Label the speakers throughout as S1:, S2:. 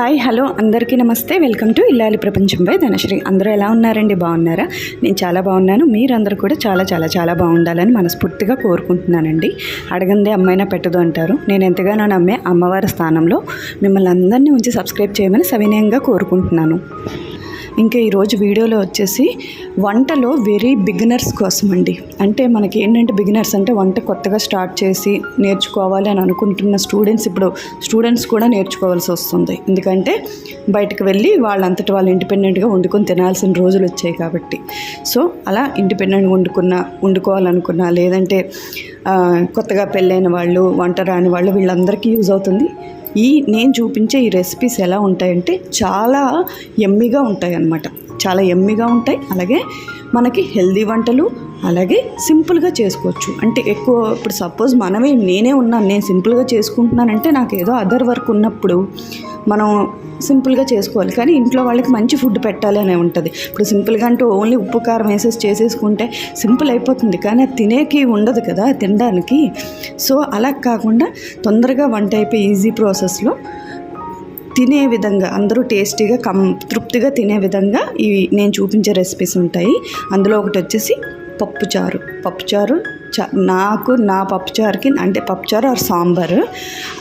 S1: Hi hello అందరికీ నమస్తే. Welcome to ఇల్లాలి ప్రపంచంపై ధనశ్రీ. అందరూ ఎలా ఉన్నారండి? బాగున్నారా? నేను చాలా బాగున్నాను. మీరందరూ కూడా చాలా చాలా చాలా బాగుండాలని మనస్ఫూర్తిగా కోరుకుంటున్నానండి. అడగందే అమ్మైనా పెట్టదు అంటారు. నేను ఎంతగానో నమ్మే అమ్మవారి స్థానంలో మిమ్మల్ని అందరినీ ఉంచి సబ్స్క్రైబ్ చేయమని సవినయంగా కోరుకుంటున్నాను. ఇంకా ఈరోజు వీడియోలో వచ్చేసి వంటలో వెరీ బిగినర్స్ కోసం అండి అంటే మనకి ఏంటంటే బిగినర్స్ అంటే వంట కొత్తగా స్టార్ట్ చేసి నేర్చుకోవాలి అని అనుకుంటున్న స్టూడెంట్స్ ఇప్పుడు స్టూడెంట్స్ కూడా నేర్చుకోవాల్సి వస్తుంది. ఎందుకంటే బయటకు వెళ్ళి వాళ్ళంతటి వాళ్ళు ఇండిపెండెంట్గా వండుకొని తినాల్సిన రోజులు వచ్చాయి కాబట్టి. సో అలా ఇండిపెండెంట్గా వండుకున్న వండుకోవాలనుకున్నా లేదంటే కొత్తగా పెళ్ళైన వాళ్ళు వంట రాని వాళ్ళు వీళ్ళందరికీ యూజ్ అవుతుంది. ఈ నేను చూపించే ఈ రెసిపీస్ ఎలా ఉంటాయంటే చాలా ఎమ్మిగా ఉంటాయి అన్నమాట చాలా ఎమ్మిగా ఉంటాయి. అలాగే మనకి హెల్దీ వంటలు అలాగే సింపుల్గా చేసుకోవచ్చు. అంటే ఎక్కువ ఇప్పుడు సపోజ్ మనమే నేనే ఉన్నాను నేను సింపుల్గా చేసుకుంటున్నానంటే నాకు ఏదో అదర్ వర్క్ ఉన్నప్పుడు మనం సింపుల్గా చేసుకోవాలి. కానీ ఇంట్లో వాళ్ళకి మంచి ఫుడ్ పెట్టాలి అనే ఉంటుంది. ఇప్పుడు సింపుల్గా అంటూ ఓన్లీ ఉప్పు కారం వేసేసి చేసేసుకుంటే సింపుల్ అయిపోతుంది. కానీ అది తినేకి ఉండదు కదా తినడానికి. సో అలా కాకుండా తొందరగా వంట అయిపోయి ఈజీ ప్రాసెస్లో తినే విధంగా అందరూ టేస్టీగా కం తృప్తిగా తినే విధంగా ఇవి నేను చూపించే రెసిపీస్ ఉంటాయి. అందులో ఒకటి వచ్చేసి పప్పుచారు. పప్పుచారు నాకు నా పప్పుచారుకి అంటే పప్పుచారు ఆర్ సాంబారు.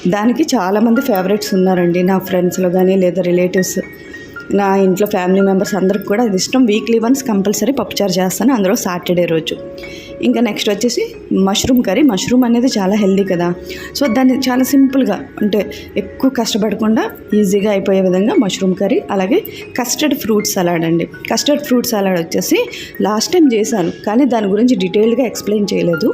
S1: దానికి చాలామంది ఫేవరెట్స్ ఉన్నారండి నా ఫ్రెండ్స్లో కానీ లేదా రిలేటివ్స్. నా ఇంట్లో ఫ్యామిలీ మెంబర్స్ అందరికి కూడా అది ఇష్టం. వీక్లీ వన్స్ కంపల్సరీ పప్పుచారు చేస్తాను. అందులో సాటర్డే రోజు. ఇంకా నెక్స్ట్ వచ్చేసి మష్రూమ్ కర్రీ. మష్రూమ్ అనేది చాలా హెల్దీ కదా. సో దాన్ని చాలా సింపుల్గా అంటే ఎక్కువ కష్టపడకుండా ఈజీగా అయిపోయే విధంగా మష్రూమ్ కర్రీ అలాగే కస్టర్డ్ ఫ్రూట్ సలాడ్ అండి. కస్టర్డ్ ఫ్రూట్ సలాడ్ వచ్చేసి లాస్ట్ టైం చేశాను కానీ దాని గురించి డీటెయిల్గా ఎక్స్ప్లెయిన్ చేయలేదు.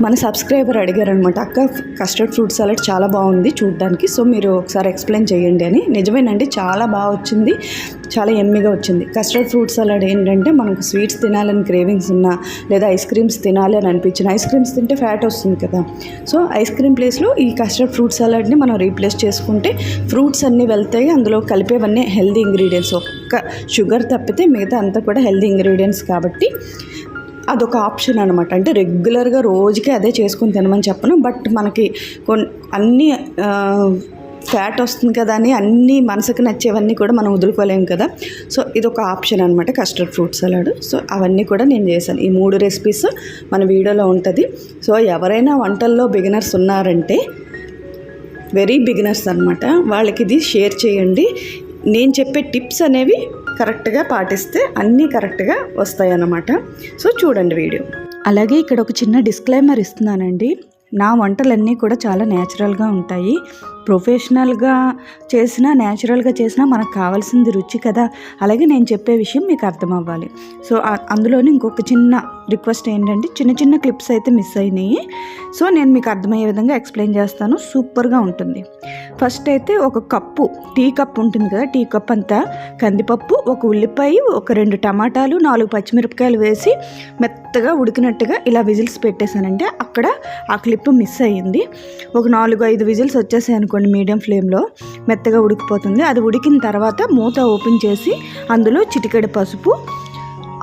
S1: మన సబ్స్క్రైబర్ అడిగారనమాట అక్క కస్టర్డ్ ఫ్రూట్ సలాడ్ చాలా బాగుంది చూడడానికి సో మీరు ఒకసారి ఎక్స్ప్లెయిన్ చేయండి అని. నిజమేనండి చాలా బాగా వచ్చింది. చాలా ఎమ్మిగా వచ్చింది. కస్టర్డ్ ఫ్రూట్ సలాడ్ ఏంటంటే మనకు స్వీట్స్ తినాలని క్రేవింగ్స్ ఉన్నా లేదా ఐస్ క్రీమ్స్ తినాలి అని అనిపించిన ఐస్ క్రీమ్స్ తింటే ఫ్యాట్ వస్తుంది కదా. సో ఐస్ క్రీమ్ ప్లేస్లో ఈ కస్టర్డ్ ఫ్రూట్ సలాడ్ని మనం రీప్లేస్ చేసుకుంటే ఫ్రూట్స్ అన్నీ వెళ్తాయి. అందులో కలిపేవన్నీ హెల్దీ ఇంగ్రీడియంట్స్. ఒక్క షుగర్ తప్పితే మిగతా అంతా కూడా హెల్దీ ఇంగ్రీడియంట్స్ కాబట్టి అదొక ఆప్షన్ అనమాట అంటే రెగ్యులర్గా రోజుకి అదే చేసుకుని తినమని చెప్పను బట్ మనకి కొన్ని అన్ని ఫ్యాట్ వస్తుంది కదా అని అన్నీ మనసుకు నచ్చేవన్నీ కూడా మనం వదులుకోలేము కదా. సో ఇది ఒక ఆప్షన్ అనమాట కస్టర్డ్ ఫ్రూట్ సలాడ్. సో అవన్నీ కూడా నేను చేశాను. ఈ మూడు రెసిపీస్ మన వీడియోలో ఉంటుంది. సో ఎవరైనా వంటల్లో బిగినర్స్ ఉన్నారంటే వెరీ బిగినర్స్ అనమాట వాళ్ళకి ఇది షేర్ చేయండి. నేను చెప్పే టిప్స్ అనేవి కరెక్ట్గా పాటిస్తే అన్నీ కరెక్ట్గా వస్తాయన్నమాట సో చూడండి వీడియో. అలాగే ఇక్కడ ఒక చిన్న డిస్క్లైమర్ ఇస్తున్నానండి. నా వంటలన్నీ కూడా చాలా న్యాచురల్గా ఉంటాయి. ప్రొఫెషనల్గా చేసినా న్యాచురల్గా చేసినా మనకు కావాల్సింది రుచి కదా? అలాగే నేను చెప్పే విషయం మీకు అర్థం అవ్వాలి సో అందులోని ఇంకొక చిన్న రిక్వెస్ట్ ఏంటంటే చిన్న చిన్న క్లిప్స్ అయితే మిస్ అయినాయి. సో నేను మీకు అర్థమయ్యే విధంగా ఎక్స్ప్లెయిన్ చేస్తాను. సూపర్గా ఉంటుంది. ఫస్ట్ అయితే ఒక కప్పు టీ కప్ ఉంటుంది కదా టీ కప్ అంతా. కందిపప్పు ఒక ఉల్లిపాయ ఒక రెండు టమాటాలు నాలుగు పచ్చిమిరపకాయలు వేసి మెత్తగా ఉడికినట్టుగా ఇలా విజిల్స్ పెట్టేశానంటే అక్కడ ఆ క్లిప్ మిస్ అయ్యింది. ఒక నాలుగు ఐదు విజిల్స్ వచ్చేసాయి అనుకోండి మీడియం ఫ్లేమ్లో మెత్తగా ఉడికిపోతుంది. అది ఉడికిన తర్వాత మూత ఓపెన్ చేసి అందులో చిటికెడు పసుపు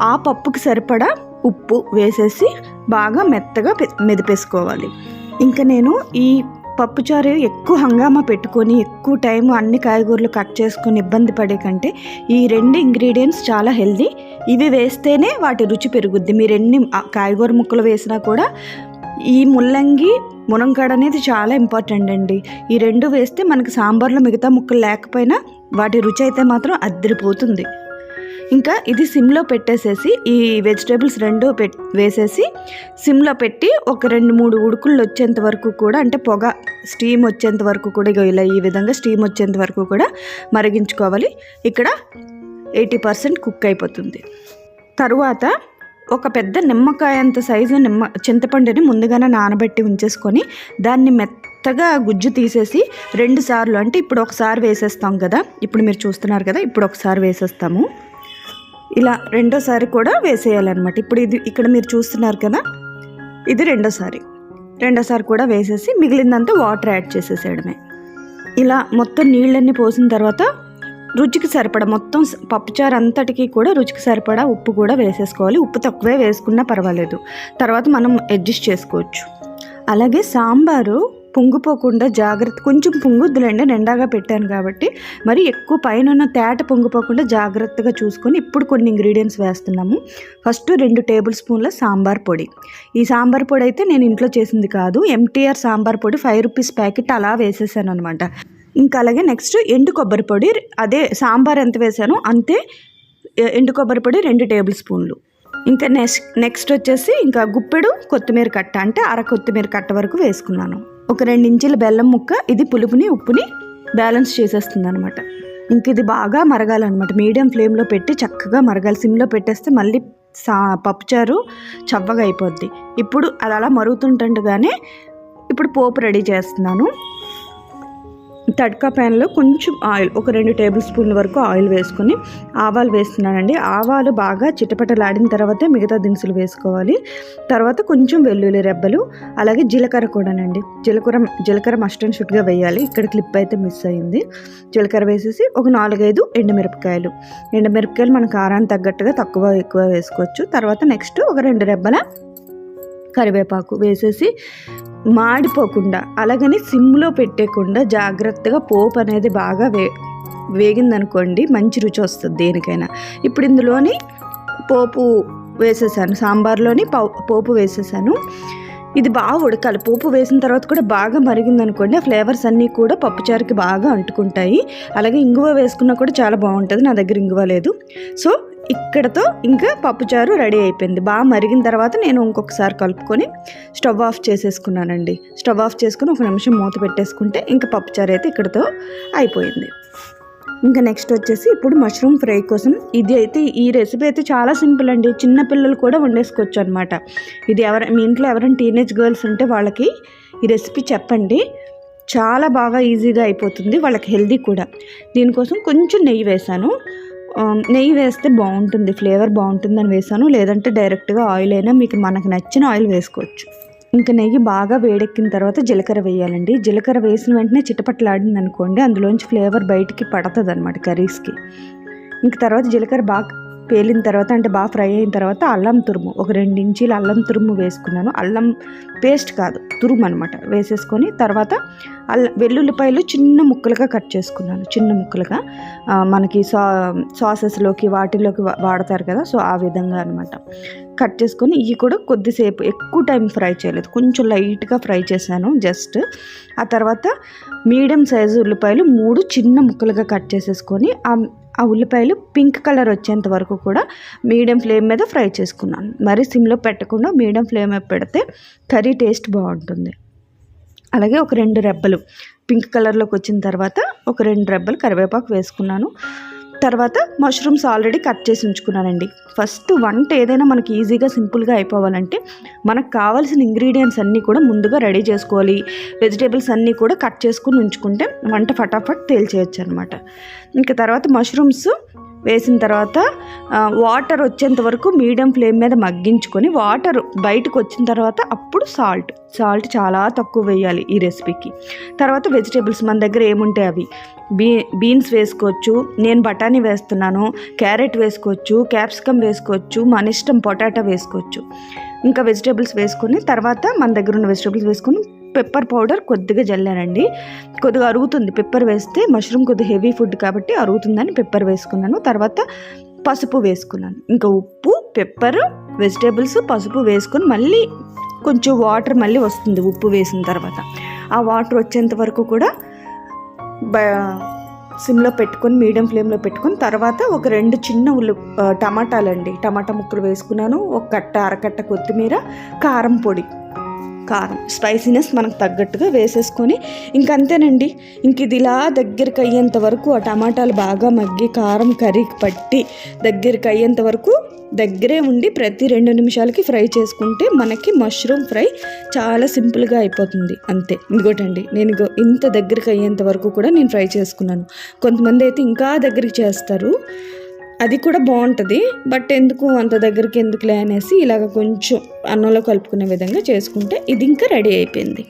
S1: ఆ పప్పుకి సరిపడా ఉప్పు వేసేసి బాగా మెత్తగా మెదిపేసుకోవాలి. ఇంకా నేను ఈ పప్పుచారు ఎక్కువ హంగామా పెట్టుకొని ఎక్కువ టైం అన్ని కాయగూరలు కట్ చేసుకొని ఇబ్బంది పడే కంటే ఈ రెండు ఇంగ్రీడియంట్స్ చాలా హెల్దీ. ఇవి వేస్తేనే వాటి రుచి పెరుగుద్ది. మీరు ఎన్ని కాయగూర ముక్కలు వేసినా కూడా ఈ ముల్లంగి మునంకాడ అనేది చాలా ఇంపార్టెంట్ అండి. ఈ రెండు వేస్తే మనకి సాంబార్లో మిగతా ముక్కలు లేకపోయినా వాటి రుచి అయితే మాత్రం అద్దరిపోతుంది. ఇంకా ఇది సిమ్లో పెట్టేసేసి ఈ వెజిటేబుల్స్ రెండు పెట్ వేసేసి సిమ్లో పెట్టి ఒక రెండు మూడు ఉడుకులు వచ్చేంత వరకు కూడా అంటే పొగ స్టీమ్ వచ్చేంత వరకు కూడా ఇగో ఇలా ఈ విధంగా స్టీమ్ వచ్చేంత వరకు కూడా మరిగించుకోవాలి. ఇక్కడ ఎయిటీ పర్సెంట్ కుక్ అయిపోతుంది. తరువాత ఒక పెద్ద నిమ్మకాయ అంత సైజు నిమ్మ చింతపండుని ముందుగానే నానబెట్టి ఉంచేసుకొని దాన్ని మెత్తగా గుజ్జు తీసేసి రెండు సార్లు అంటే ఇప్పుడు ఒకసారి వేసేస్తాం కదా ఇప్పుడు మీరు చూస్తున్నారు కదా ఇప్పుడు ఒకసారి వేసేస్తాము. ఇలా రెండోసారి కూడా వేసేయాలన్నమాట. ఇప్పుడు ఇది ఇక్కడ మీరు చూస్తున్నారు కదా ఇది రెండోసారి. రెండోసారి కూడా వేసేసి మిగిలిందంతా వాటర్ యాడ్ చేసేసేయడమే. ఇలా మొత్తం నీళ్ళన్నీ పోసిన తర్వాత రుచికి సరిపడా మొత్తం పప్పుచారు అంతటికి కూడా రుచికి సరిపడా ఉప్పు కూడా వేసేసుకోవాలి. ఉప్పు తక్కువే వేసుకున్నా పర్వాలేదు. తర్వాత మనం అడ్జస్ట్ చేసుకోవచ్చు. అలాగే సాంబారు పొంగిపోకుండా జాగ్రత్త కొంచెం పొంగుద్దులేండి నిండాగా పెట్టాను కాబట్టి. మరి ఎక్కువ పైన ఉన్న తేట పొంగిపోకుండా జాగ్రత్తగా చూసుకొని ఇప్పుడు కొన్ని ఇంగ్రీడియంట్స్ వేస్తున్నాము. ఫస్ట్ రెండు టేబుల్ స్పూన్ల సాంబార్ పొడి. ఈ సాంబార్ పొడి అయితే నేను ఇంట్లో చేసింది కాదు. ఎంటీఆర్ సాంబార్ పొడి ఫైవ్ రూపీస్ ప్యాకెట్ అలా వేసేసాను అనమాట ఇంకా అలాగే నెక్స్ట్ ఎండు కొబ్బరి పొడి అదే సాంబార్ ఎంత వేసానో అంతే ఎండు కొబ్బరి పొడి రెండు టేబుల్ స్పూన్లు. ఇంకా నెక్స్ట్ నెక్స్ట్ వచ్చేసి ఇంకా గుప్పెడు కొత్తిమీర కట్ట అంటే అర కొత్తిమీర కట్ట వరకు వేసుకున్నాను. ఒక రెండు ఇంచుల బెల్లం ముక్క ఇది పులుపుని ఉప్పుని బ్యాలెన్స్ చేసేస్తుంది అనమాట ఇంక ఇది బాగా మరగాలన్నమాట. మీడియం ఫ్లేమ్లో పెట్టి చక్కగా మరగాలి. సిమ్లో పెట్టేస్తే మళ్ళీ సా పప్పుచారు చవ్వగా అయిపోద్ది. ఇప్పుడు అది అలా మరుగుతుంటుండగానే ఇప్పుడు పోపు రెడీ చేస్తున్నాను. తడ్కా ప్యాన్లో కొంచెం ఆయిల్ ఒక రెండు టేబుల్ స్పూన్ల వరకు ఆయిల్ వేసుకొని ఆవాలు వేస్తున్నానండి. ఆవాలు బాగా చిటపటలాడిన తర్వాతే మిగతా దినుసులు వేసుకోవాలి. తర్వాత కొంచెం వెల్లుల్లి రెబ్బలు అలాగే జీలకర్ర కూడానండి. జీలకర్ర జీలకర్ర మస్ట్ అండ్ షుడ్గా వేయాలి. ఇక్కడ క్లిప్ అయితే మిస్ అయింది. జీలకర్ర వేసేసి ఒక నాలుగైదు ఎండుమిరపకాయలు. ఎండుమిరపకాయలు మన కారానికి తగ్గట్టుగా తక్కువ ఎక్కువ వేసుకోవచ్చు. తర్వాత నెక్స్ట్ ఒక రెండు రెబ్బల కరివేపాకు వేసేసి మాడిపోకుండా అలాగని సిమ్లో పెట్టేయకుండా జాగ్రత్తగా పోపు అనేది బాగా వే వేగిందనుకోండి మంచి రుచి వస్తుంది దేనికైనా. ఇప్పుడు ఇందులోని పోపు వేసేసాను సాంబార్లోని పౌ- పోపు వేసేసాను. ఇది బాగా ఉడకాలి. పోపు వేసిన తర్వాత కూడా బాగా మరిగిందనుకోండి ఆ ఫ్లేవర్స్ అన్నీ కూడా పప్పుచారుకి బాగా అంటుకుంటాయి. అలాగే ఇంగువ వేసుకున్నా కూడా చాలా బాగుంటుంది నా దగ్గర ఇంగువ లేదు. సో ఇక్కడతో ఇంకా పప్పుచారు రెడీ అయిపోయింది. బాగా మరిగిన తర్వాత నేను ఇంకొకసారి కలుపుకొని స్టవ్ ఆఫ్ చేసేసుకున్నానండి. స్టవ్ ఆఫ్ చేసుకుని ఒక నిమిషం మూత పెట్టేసుకుంటే ఇంకా పప్పుచారు అయితే ఇక్కడతో అయిపోయింది. ఇంకా నెక్స్ట్ వచ్చేసి ఇప్పుడు మష్రూమ్ ఫ్రై కోసం ఇది అయితే ఈ రెసిపీ అయితే చాలా సింపుల్ అండి. చిన్నపిల్లలు కూడా వండేసుకోవచ్చు అనమాట ఇది ఎవర మీ ఇంట్లో ఎవరైనా టీనేజ్ గర్ల్స్ ఉంటే వాళ్ళకి ఈ రెసిపీ చెప్పండి. చాలా బాగా ఈజీగా అయిపోతుంది వాళ్ళకి హెల్దీ కూడా. దీనికోసం కొంచెం నెయ్యి వేశాను. నెయ్యి వేస్తే బాగుంటుంది ఫ్లేవర్ బాగుంటుందని వేసాను. లేదంటే డైరెక్ట్గా ఆయిల్ అయినా మీకు మనకు నచ్చిన ఆయిల్ వేసుకోవచ్చు. ఇంకా నెయ్యి బాగా వేడెక్కిన తర్వాత జీలకర్ర వేయాలండి. జీలకర్ర వేసిన వెంటనే చిటపట్లాడింది అనుకోండి అందులోంచి ఫ్లేవర్ బయటికి పడుతుంది అనమాట కర్రీస్కి. ఇంక తర్వాత జీలకర్ర బాగా పేలిన తర్వాత అంటే బాగా ఫ్రై అయిన తర్వాత అల్లం తురుము. ఒక రెండు ఇంచీలు అల్లం తురుము వేసుకున్నాను. అల్లం పేస్ట్ కాదు తురుము అనమాట వేసేసుకొని తర్వాత అల్లం వెల్లుల్లిపాయలు చిన్న ముక్కలుగా కట్ చేసుకున్నాను. చిన్న ముక్కలుగా. మనకి సా సాసెస్లోకి వాటిలోకి వాడతారు కదా సో ఆ విధంగా అనమాట కట్ చేసుకొని ఇవి కూడా కొద్దిసేపు ఎక్కువ టైం ఫ్రై చేయలేదు. కొంచెం లైట్గా ఫ్రై చేశాను జస్ట్. ఆ తర్వాత మీడియం సైజు ఉల్లిపాయలు మూడు చిన్న ముక్కలుగా కట్ చేసేసుకొని ఆ ఆ ఉల్లిపాయలు పింక్ కలర్ వచ్చేంత వరకు కూడా మీడియం ఫ్లేమ్ మీద ఫ్రై చేసుకున్నాను. మరి సిమ్లో పెట్టకుండా మీడియం ఫ్లేమ్ మీద పెడితే కర్రీ టేస్ట్ బాగుంటుంది. అలాగే ఒక రెండు రెబ్బలు పింక్ కలర్లోకి వచ్చిన తర్వాత ఒక రెండు రెబ్బలు కరివేపాకు వేసుకున్నాను. తర్వాత మష్రూమ్స్ ఆల్రెడీ కట్ చేసి ఉంచుకున్నానండి. ఫస్ట్ వంట ఏదైనా మనకి ఈజీగా సింపుల్గా అయిపోవాలంటే మనకు కావాల్సిన ఇంగ్రీడియంట్స్ అన్నీ కూడా ముందుగా రెడీ చేసుకోవాలి. వెజిటేబుల్స్ అన్నీ కూడా కట్ చేసుకుని ఉంచుకుంటే వంట ఫటాఫట్ తేల్చేయచ్చు అనమాట ఇంకా తర్వాత మష్రూమ్స్ వేసిన తర్వాత వాటర్ వచ్చేంత వరకు మీడియం ఫ్లేమ్ మీద మగ్గించుకొని వాటర్ బయటకు వచ్చిన తర్వాత అప్పుడు సాల్ట్. సాల్ట్ చాలా తక్కువ వేయాలి ఈ రెసిపీకి. తర్వాత వెజిటేబుల్స్ మన దగ్గర ఏముంటాయి అవి? బీ బీన్స్ వేసుకోవచ్చు నేను బఠానీ వేస్తున్నాను క్యారెట్ వేసుకోవచ్చు క్యాప్సికమ్ వేసుకోవచ్చు మన ఇష్టం పొటాటో వేసుకోవచ్చు. ఇంకా వెజిటేబుల్స్ వేసుకొని తర్వాత మన దగ్గర ఉన్న వెజిటేబుల్స్ వేసుకొని పెప్పర్ పౌడర్ కొద్దిగా జల్లానండి. కొద్దిగా అరుగుతుంది. పెప్పర్ వేస్తే మష్రూమ్ కొద్దిగా హెవీ ఫుడ్ కాబట్టి అరుగుతుందని పెప్పర్ వేసుకున్నాను. తర్వాత పసుపు వేసుకున్నాను. ఇంకా ఉప్పు పెప్పర్ వెజిటేబుల్స్ పసుపు వేసుకొని మళ్ళీ కొంచెం వాటర్ మళ్ళీ వస్తుంది ఉప్పు వేసిన తర్వాత. ఆ వాటర్ వచ్చేంత వరకు కూడా బ సిమ్లో పెట్టుకొని మీడియం ఫ్లేమ్లో పెట్టుకొని తర్వాత ఒక రెండు చిన్న ఉల్లి టమాటాలండి. టమాటా ముక్కలు వేసుకున్నాను. ఒక కట్ట అరకట్ట కొత్తిమీర కారం పొడి. కారం. స్పైసీనెస్ మనకు తగ్గట్టుగా వేసేసుకొని ఇంక అంతేనండి. ఇంక ఇది ఇలా దగ్గరికి అయ్యేంత వరకు ఆ టమాటాలు బాగా మగ్గి కారం కర్రీకి పట్టి దగ్గరికి అయ్యేంత వరకు దగ్గరే ఉండి ప్రతి రెండు నిమిషాలకి ఫ్రై చేసుకుంటే మనకి మష్రూమ్ ఫ్రై చాలా సింపుల్గా అయిపోతుంది. అంతే. ఇంకోటండి నేను ఇంత దగ్గరికి అయ్యేంత వరకు కూడా నేను ఫ్రై చేసుకున్నాను. కొంతమంది అయితే ఇంకా దగ్గరికి చేస్తారు. అది కూడా బాగుంటుంది. బట్ ఎందుకు అంత దగ్గరికి ఎందుకులే అనేసి ఇలాగ కొంచెం అన్నంలో కలుపుకునే విధంగా చేసుకుంటే ఇది ఇంకా రెడీ అయిపోయింది.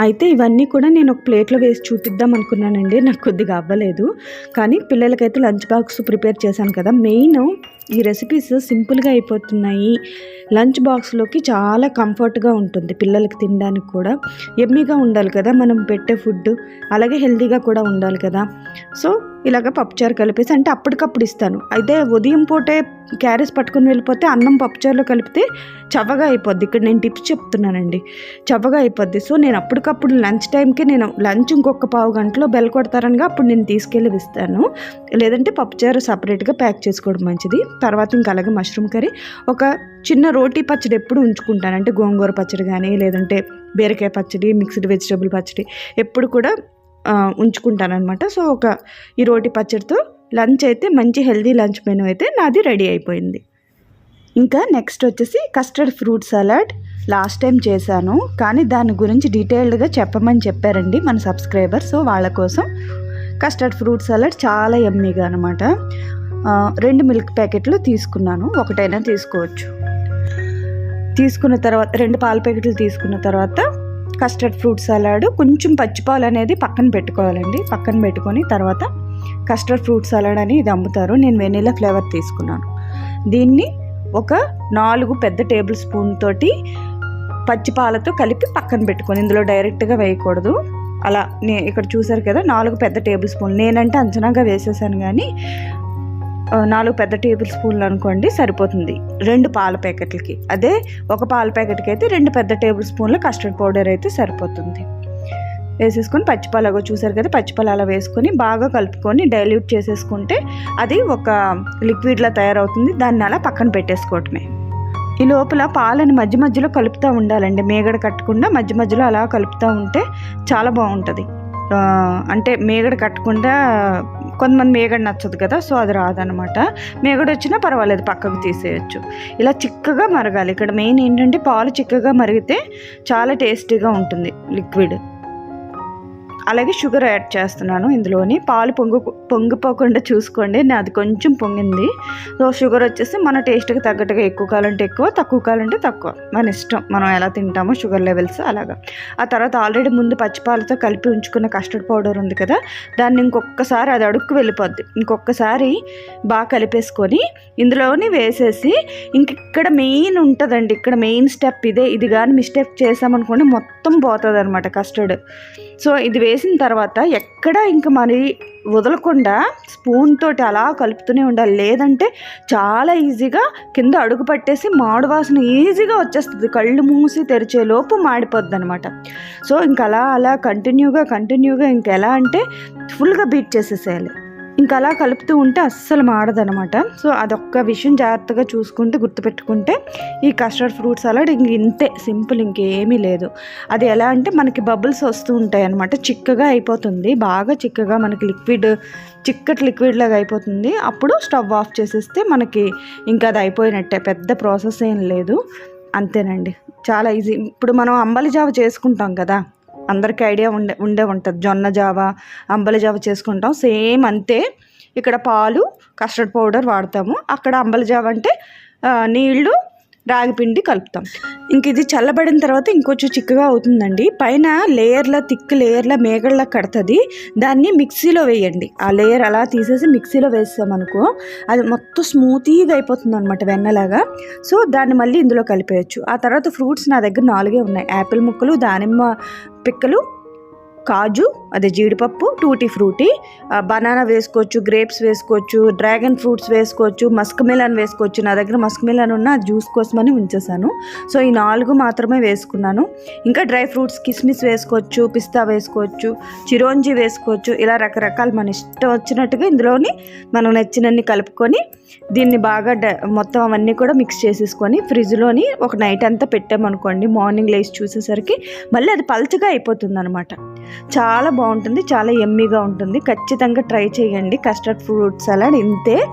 S1: అయితే ఇవన్నీ కూడా నేను ఒక ప్లేట్లో వేసి చూపిద్దాం అనుకున్నానండి. నాకు కొద్దిగా అవ్వలేదు. కానీ పిల్లలకైతే లంచ్ బాక్స్ ప్రిపేర్ చేశాను కదా. మెయిన్ ఈ రెసిపీస్ సింపుల్గా అయిపోతున్నాయి. లంచ్ బాక్స్లోకి చాలా కంఫర్ట్గా ఉంటుంది పిల్లలకి తినడానికి కూడా. ఎమ్మీగా ఉండాలి కదా మనం పెట్టే ఫుడ్ అలాగే హెల్తీగా కూడా ఉండాలి కదా. సో ఇలాగ పప్పుచారు కలిపేసి అంటే అప్పటికప్పుడు ఇస్తాను. అయితే ఉదయం పూటే క్యారెస్ పట్టుకుని వెళ్ళిపోతే అన్నం పప్పుచారులో కలిపితే చవగా అయిపోద్ది. ఇక్కడ నేను టిప్స్ చెప్తున్నానండి. చవగా అయిపోద్ది. సో నేను అప్పటికప్పుడు లంచ్ టైంకి నేను లంచ్ ఇంకొక పావు గంటలో బెల్ కొడతారనగా అప్పుడు నేను తీసుకెళ్ళి ఇస్తాను. లేదంటే పప్పుచారు సపరేట్గా ప్యాక్ చేసుకోవడం మంచిది. తర్వాత ఇంకా అలాగే మష్రూమ్ కర్రీ ఒక చిన్న రోటీ పచ్చడి ఎప్పుడు ఉంచుకుంటాను. అంటే గోంగూర పచ్చడి కానీ లేదంటే బీరకాయ పచ్చడి మిక్స్డ్ వెజిటేబుల్ పచ్చడి ఎప్పుడు కూడా ఉంచుకుంటాను అనమాట సో ఒక ఈ రోటి పచ్చడితో లంచ్ అయితే మంచి హెల్దీ లంచ్ మెనూ అయితే నాది రెడీ అయిపోయింది. ఇంకా నెక్స్ట్ వచ్చేసి custard fruit salad. Last time చేశాను కానీ దాని గురించి డీటెయిల్డ్గా చెప్పమని చెప్పారండి మన సబ్స్క్రైబర్ సో వాళ్ళ కోసం కస్టర్డ్ ఫ్రూట్ సలాడ్ చాలా ఎమ్మీగా అనమాట రెండు మిల్క్ ప్యాకెట్లు తీసుకున్నాను. ఒకటైనా తీసుకోవచ్చు. తీసుకున్న తర్వాత రెండు పాల ప్యాకెట్లు తీసుకున్న తర్వాత కస్టర్డ్ ఫ్రూట్ సలాడ్ కొంచెం పచ్చిపాలు అనేది పక్కన పెట్టుకోవాలండి. పక్కన పెట్టుకొని తర్వాత కస్టర్డ్ ఫ్రూట్ సలాడ్ అని ఇది అమ్ముతారు. నేను వెనీలా ఫ్లేవర్ తీసుకున్నాను. దీన్ని ఒక నాలుగు పెద్ద టేబుల్ స్పూన్ తోటి పచ్చిపాలతో కలిపి పక్కన పెట్టుకొని ఇందులో డైరెక్ట్గా వేయకూడదు. అలా నే ఇక్కడ చూసారు కదా నాలుగు పెద్ద టేబుల్ స్పూన్ నేనంటే అంచనాగా వేసేసాను కానీ నాలుగు పెద్ద టేబుల్ స్పూన్లు అనుకోండి సరిపోతుంది. రెండు పాల ప్యాకెట్లకి. అదే ఒక పాల ప్యాకెట్కి అయితే రెండు పెద్ద టేబుల్ స్పూన్ల కస్టర్డ్ పౌడర్ అయితే సరిపోతుంది. వేసేసుకొని పచ్చిపాలు అగో చూసారు కదా పచ్చిపాలు అలా వేసుకొని బాగా కలుపుకొని డైల్యూట్ చేసేసుకుంటే అది ఒక లిక్విడ్లా తయారవుతుంది. దాన్ని అలా పక్కన పెట్టేసుకోవటమే. ఈ లోపల పాలని మధ్య మధ్యలో కలుపుతూ ఉండాలండి. మేగడ కట్టకుండా మధ్య మధ్యలో అలా కలుపుతూ ఉంటే చాలా బాగుంటుంది. అంటే మేగడ కట్టకుండా కొంతమంది మేగడ నచ్చదు కదా సో అది రాదనమాట మేగడ వచ్చినా పర్వాలేదు పక్కకు తీసేయచ్చు. ఇలా చిక్కగా మరగాలి. ఇక్కడ మెయిన్ ఏంటంటే పాలు చిక్కగా మరిగితే చాలా టేస్టీగా ఉంటుంది లిక్విడ్. అలాగే షుగర్ యాడ్ చేస్తున్నాను ఇందులోని. పాలు పొంగు పొంగిపోకుండా చూసుకోండి. అది కొంచెం పొంగింది. సో షుగర్ వచ్చేసి మన టేస్ట్కి తగ్గట్టుగా ఎక్కువ కావాలంటే ఎక్కువ తక్కువ కావాలంటే తక్కువ. మన ఇష్టం. మనం ఎలా తింటామో షుగర్ లెవెల్స్ అలాగా. ఆ తర్వాత ఆల్రెడీ ముందు పచ్చిపాలతో కలిపి ఉంచుకున్న కస్టర్డ్ పౌడర్ ఉంది కదా దాన్ని ఇంకొకసారి అది అడుక్కు వెళ్ళిపోద్ది. ఇంకొకసారి బాగా కలిపేసుకొని ఇందులోని వేసేసి ఇంక ఇక్కడ మెయిన్ ఉంటుందండి. ఇక్కడ మెయిన్ స్టెప్ ఇదే. ఇది కానీ మిస్టేక్ చేసామనుకోండి మొత్తం పోతుంది అనమాట కస్టర్డ్. సో ఇది వేసిన తర్వాత ఎక్కడ ఇంకా మరి వదలకుండా స్పూన్ తోటి అలా కలుపుతూనే ఉండాలి. లేదంటే చాలా ఈజీగా కింద అడుగు పట్టేసి మాడు వాసన ఈజీగా వచ్చేస్తుంది. కళ్ళు మూసి తెరిచే లోపు మాడిపోద్ది అనమాట సో ఇంకా అలా అలా కంటిన్యూగా కంటిన్యూగా ఇంకెలా అంటే ఫుల్గా బీట్ చేసేసేయాలి. ఇంకా అలా కలుపుతూ ఉంటే అస్సలు మాడదనమాట సో అదొక్క విషయం జాగ్రత్తగా చూసుకుంటే గుర్తుపెట్టుకుంటే ఈ కస్టర్డ్ ఫ్రూట్ సలాడ్ ఇంక ఇంతే సింపుల్ ఇంకేమీ లేదు. అది ఎలా అంటే మనకి బబుల్స్ వస్తూ ఉంటాయి అనమాట చిక్కగా అయిపోతుంది. బాగా చిక్కగా మనకి లిక్విడ్ చిక్కటి లిక్విడ్ లాగా అయిపోతుంది. అప్పుడు స్టవ్ ఆఫ్ చేసేస్తే మనకి ఇంకా అది అయిపోయినట్టే. పెద్ద ప్రాసెస్ ఏం లేదు. అంతేనండి. చాలా ఈజీ. ఇప్పుడు మనం అంబలి జావ చేసుకుంటాం కదా. అందరికీ ఐడియా ఉండే ఉండే ఉంటుంది. జొన్న జావ అంబలి జావ చేసుకుంటాం. సేమ్ అంతే. ఇక్కడ పాలు కస్టర్డ్ పౌడర్ వాడతాము. అక్కడ అంబలి జావ అంటే నీళ్ళు రాగిపిండి కలుపుతాం. ఇంక ఇది చల్లబడిన తర్వాత ఇంకొంచెం చిక్కగా అవుతుందండి. పైన లేయర్ల థిక్ లేయర్ల మేగళ్ళ కడుతుంది. దాన్ని మిక్సీలో వేయండి. ఆ లేయర్ అలా తీసేసి మిక్సీలో వేసామనుకో అది మొత్తం స్మూతీగా అయిపోతుంది అనమాట వెన్నలాగా. సో దాన్ని మళ్ళీ ఇందులో కలిపేయచ్చు. ఆ తర్వాత ఫ్రూట్స్ నా దగ్గర నాలుగే ఉన్నాయి. యాపిల్ ముక్కలు దానిమ్మ పిక్కలు కాజు అదే జీడిపప్పు టూటీ ఫ్రూటీ బనానా వేసుకోవచ్చు గ్రేప్స్ వేసుకోవచ్చు డ్రాగన్ ఫ్రూట్స్ వేసుకోవచ్చు మస్క్ మిలన్ వేసుకోవచ్చు. నా దగ్గర మస్క్ మిలన్ ఉన్న జ్యూస్ కోసమని ఉంచేసాను సో ఈ నాలుగు మాత్రమే వేసుకున్నాను. ఇంకా డ్రై ఫ్రూట్స్ కిస్మిస్ వేసుకోవచ్చు పిస్తా వేసుకోవచ్చు చిరోంజి వేసుకోవచ్చు. ఇలా రకరకాలు మన ఇష్టం వచ్చినట్టుగా ఇందులోని మనం నచ్చినన్ని కలుపుకొని దీన్ని బాగా మొత్తం అవన్నీ కూడా మిక్స్ చేసేసుకొని ఫ్రిడ్జ్లోని ఒక నైట్ అంతా పెట్టామనుకోండి మార్నింగ్ లేచి చూసేసరికి మళ్ళీ అది పల్చగా అయిపోతుంది అనమాట చాలా బాగుంటుంది చాలా ఎమ్మీగా ఉంటుంది. ఖచ్చితంగా ట్రై చేయండి. కస్టర్డ్ ఫ్రూట్ సలాడ్ ఇంతే.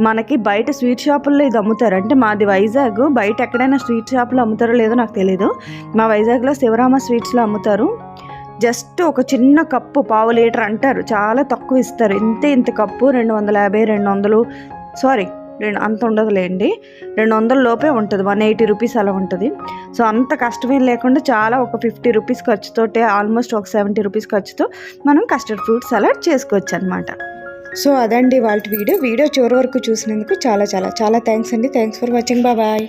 S1: మనకి బయట స్వీట్ షాపుల్లో ఇది అమ్ముతారు. అంటే మాది వైజాగ్. బయట ఎక్కడైనా స్వీట్ షాపులో అమ్ముతారో లేదో నాకు తెలీదు. మా వైజాగ్లో శివరామ స్వీట్స్లో అమ్ముతారు. జస్ట్ ఒక చిన్న కప్పు పావు లీటర్ అంటారు. చాలా తక్కువ ఇస్తారు. ఇంతే ఇంత కప్పు. రెండు వందల యాభై రెండు వందలు. సారీ రెండు అంత ఉండదులేండి. రెండు వందల లోపే ఉంటుంది. వన్ ఎయిటీ రూపీస్ అలా ఉంటుంది. సో అంత కష్టమేం లేకుండా చాలా ఒక ఫిఫ్టీ రూపీస్ ఖర్చుతోటే ఆల్మోస్ట్ ఒక సెవెంటీ రూపీస్ ఖర్చుతో మనం కస్టర్డ్ ఫ్రూట్ సలాడ్ చేసుకోవచ్చు అనమాట సో అదండి వాళ్ళ వీడియో. వీడియో చివరి వరకు చూసినందుకు చాలా చాలా చాలా థ్యాంక్స్ అండి. Thanks for watching. బాయ్.